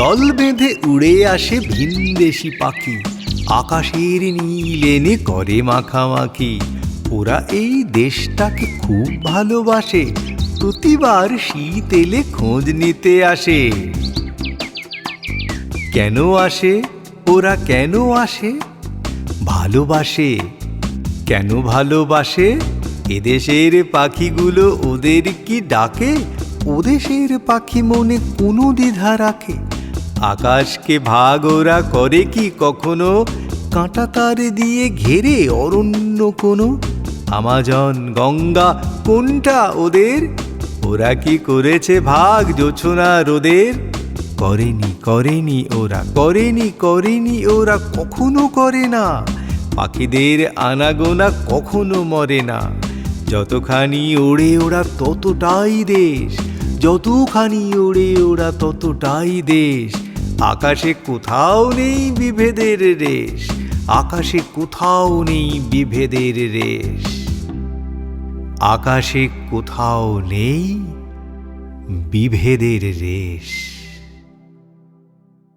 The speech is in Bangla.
দল বেঁধে উড়ে আসে ভিনদেশি পাখি। আকাশের নীলেনে করে মাখামাখি। ওরা এই দেশটাকে খুব ভালোবাসে। প্রতিবার শীত এলে খোঁজ নিতে আসে। কেন আসে? ওরা কেন আসে? ভালোবাসে। কেন ভালোবাসে? এদেশের পাখিগুলো ওদের কি ডাকে? ওদেশের পাখি মনে কোনো দ্বিধা রাখে? আকাশকে ভাগ ওরা করে কি কখনো? কাঁটা তার দিয়ে ঘেরে অরণ্য কোনো? আমাজন, গঙ্গা, কোনটা ওদের? ওরা কি করেছে ভাগ জোছনা রোদের করেনি করেনি ওরা, করেনি করেনি ওরা কখনো করে না। পাখিদের আনাগোনা কখনো মরে না। যতখানি ওড়ে ওরা ততটাই দেশ, যতখানি ওড়ে ওরা ততটাই দেশ। আকাশে কোথাও নেই বিভেদের রেশ, আকাশে কোথাও নেই বিভেদের রেশ। আকাশে কোথাও নেই বিভেদের রেশ।